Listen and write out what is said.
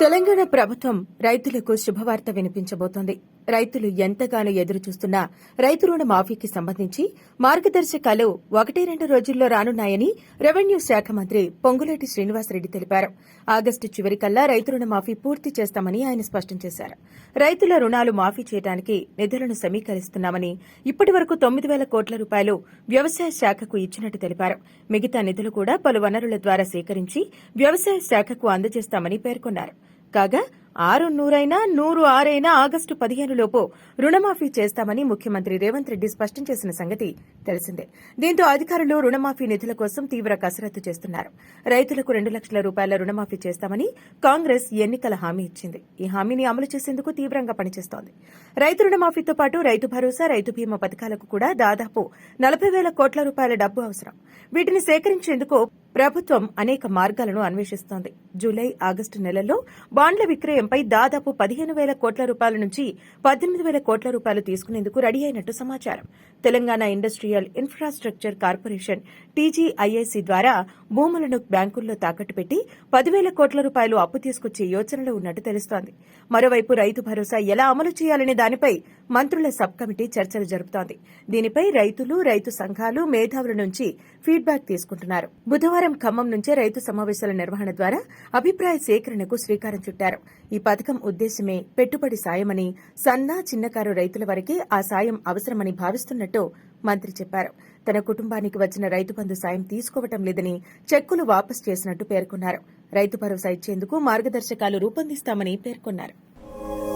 తెలంగాణ ప్రభుత్వం రైతులకు శుభవార్త వినిపించబోతోంది. రైతులు ఎంతగానో ఎదురుచూస్తున్నా రైతు రుణ మాఫీకి సంబంధించి మార్గదర్శకాలు ఒకటి రెండు రోజుల్లో రానున్నాయని రెవెన్యూ శాఖ మంత్రి పొంగులేటి శ్రీనివాసరెడ్డి తెలిపారు. ఆగస్టు చివరికల్లా రైతు రుణ మాఫీ పూర్తి చేస్తామని ఆయన స్పష్టం చేశారు. రైతుల రుణాలు మాఫీ చేయడానికి నిధులను సమీకరిస్తున్నామని ఇప్పటి వరకు తొమ్మిది వేల కోట్ల రూపాయలు వ్యవసాయ శాఖకు ఇచ్చినట్టు తెలిపారు. మిగతా నిధులు కూడా పలు వనరుల ద్వారా సేకరించి వ్యవసాయ శాఖకు అందజేస్తామని పేర్కొన్నారు. కాగా ఆరు నూరైనా నూరు ఆరైనా ఆగస్టు పదిహేను లోపు రుణమాఫీ చేస్తామని ముఖ్యమంత్రి రేవంత్ రెడ్డి స్పష్టం చేసిన సంగతి తెలిసిందే. దీంతో అధికారులు రుణమాఫీ నిధుల కోసం తీవ్ర కసరత్తు చేస్తున్నారు. రైతులకు రెండు లక్షల రూపాయల రుణమాఫీ చేస్తామని కాంగ్రెస్ ఎన్నికల హామీ ఇచ్చింది. ఈ హామీని అమలు చేసేందుకు తీవ్రంగా పనిచేస్తోంది. రైతు రుణమాఫీతో పాటు రైతు భరోసా రైతు బీమా పథకాలకు కూడా దాదాపు నలభై వేల కోట్ల రూపాయల డబ్బు అవసరం. వీటిని సేకరించేందుకు ప్రభుత్వం అనేక మార్గాలను అన్వేషిస్తోంది. జూలై ఆగస్టు నెలల్లో బాండ్ల విక్రయంపై దాదాపు పదిహేను వేల కోట్ల రూపాయల నుంచి పద్దెనిమిది వేల కోట్ల రూపాయలు తీసుకునేందుకు రెడీ అయినట్టు సమాచారం. Telangana industrial infrastructure corporation TGIIC ద్వారా భూములను బ్యాంకుల్లో తాకట్టు పెట్టి పదివేల కోట్ల రూపాయలు అప్పు తీసుకొచ్చే యోచనలో ఉన్నట్టు తెలుస్తోంది. మరోవైపు రైతు భరోసా ఎలా అమలు చేయాలనే దానిపై మంత్రుల సబ్ కమిటీ చర్చలు జరుపుతోంది. దీనిపై రైతులు రైతు సంఘాలు మేధావుల నుంచి ఫీడ్బ్యాక్ తీసుకుంటున్నారు. బుధవారం ఖమ్మం నుంచే రైతు సమావేశాల నిర్వహణ ద్వారా అభిప్రాయ సేకరణకు శ్రీకారం చుట్టారు. ఈ పథకం ఉద్దేశమే పెట్టుబడి సాయమని సన్న చిన్నకారు రైతుల వరకే ఆ సాయం అవసరమని భావిస్తున్నట్టు మంత్రి చెప్పారు. తన కుటుంబానికి వచ్చిన రైతు బంధు సాయం తీసుకోవటం లేదని చెక్కులు వాపస్ చేసినట్టు పేర్కొన్నారు. రైతు భరోసా ఇచ్చేందుకు మార్గదర్శకాలు రూపొందిస్తామని పేర్కొన్నారు.